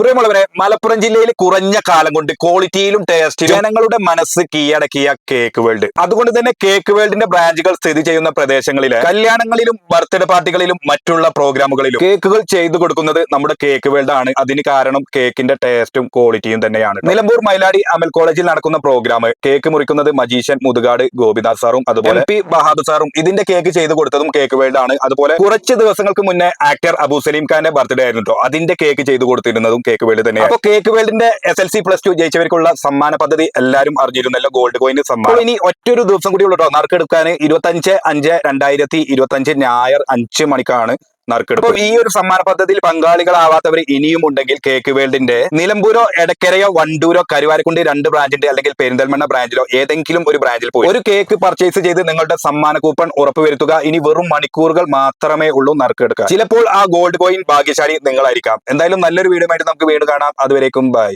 പ്രിയമുള്ളവരെ മലപ്പുറം ജില്ലയിൽ കുറഞ്ഞ കാലം കൊണ്ട് ക്വാളിറ്റിയിലും ടേസ്റ്റിലും ജനങ്ങളുടെ മനസ്സ് കീഴടക്കിയ കേക്ക് വേൾഡ് അതുകൊണ്ട് തന്നെ കേക്ക് വേൾഡിന്റെ ബ്രാഞ്ചുകൾ സ്ഥിതി ചെയ്യുന്ന പ്രദേശങ്ങളിലെ കല്യാണങ്ങളിലും ബർത്ത്ഡേ പാർട്ടികളിലും മറ്റുള്ള പ്രോഗ്രാമുകളിലും കേക്കുകൾ ചെയ്തു കൊടുക്കുന്നത് നമ്മുടെ കേക്ക് വേൾഡ് ആണ്. അതിന് കാരണം കേക്കിന്റെ ടേസ്റ്റും ക്വാളിറ്റിയും തന്നെയാണ്. നിലമ്പൂർ മൈലാടി അമൽ കോളേജിൽ നടക്കുന്ന പ്രോഗ്രാം കേക്ക് മുറിക്കുന്നത് മജീഷ്യൻ മുതുകാട് ഗോപിനാഥ് സാറും അതുപോലെ പി ബഹാദ് സാറും ഇതിന്റെ കേക്ക് ചെയ്തു കൊടുത്തതും കേക്ക് വേൾഡ് ആണ്. അതുപോലെ കുറച്ച് ദിവസങ്ങൾക്ക് മുന്നേ ആക്ടർ അബു സലീം ഖാന്റെ ബർത്ത്ഡേ ആയിരുന്നു അതിന്റെ കേക്ക് ചെയ്തു കൊടുത്തിരുന്നതും കേക്ക് വേൾഡ് തന്നെ. അപ്പൊ cake വേൾഡിന്റെ S L C plus two ജയിച്ചവർക്കുള്ള സമ്മാന പദ്ധതി എല്ലാവരും അറിഞ്ഞിരുന്നല്ലോ ഗോൾഡ് കോയിന് സമ്മാനം. ഇനി ഒറ്റൊരു ദിവസം കൂടി ഉള്ളൂ നറുക്കെടുക്കാൻ ഇരുപത്തഞ്ച് അഞ്ച് രണ്ടായിരത്തി ഇരുപത്തഞ്ച് ഞായർ അഞ്ച് മണിക്കാണ്. നറുക്കെടുപ്പ്. ഈ ഒരു സമ്മാന പദ്ധതിയിൽ പങ്കാളികളാവാത്തവർ ഇനിയും ഉണ്ടെങ്കിൽ കേക്ക് വേൾഡിന്റെ നിലമ്പൂരോ എടക്കരയോ വണ്ടൂരോ കരുവാരക്കുണ്ട് രണ്ട് ബ്രാഞ്ചിന്റെ അല്ലെങ്കിൽ പെരിന്തൽമണ്ണ ബ്രാഞ്ചിലോ ഏതെങ്കിലും ഒരു ബ്രാഞ്ചിൽ പോയി. ഒരു കേക്ക് പർച്ചേസ് ചെയ്ത് നിങ്ങളുടെ സമ്മാന കൂപ്പൺ ഉറപ്പുവരുത്തുക. ഇനി വെറും മണിക്കൂറുകൾ മാത്രമേ ഉള്ളൂ നറുക്കെടുക്കുക. ചിലപ്പോൾ ആ ഗോൾഡ് കോയിൻ ഭാഗ്യശാലി നിങ്ങളായിരിക്കാം. എന്തായാലും നല്ലൊരു വീഡിയോ ആയിട്ട് നമുക്ക് വീണ്ടും കാണാം. അതുവരേക്കും ബൈ.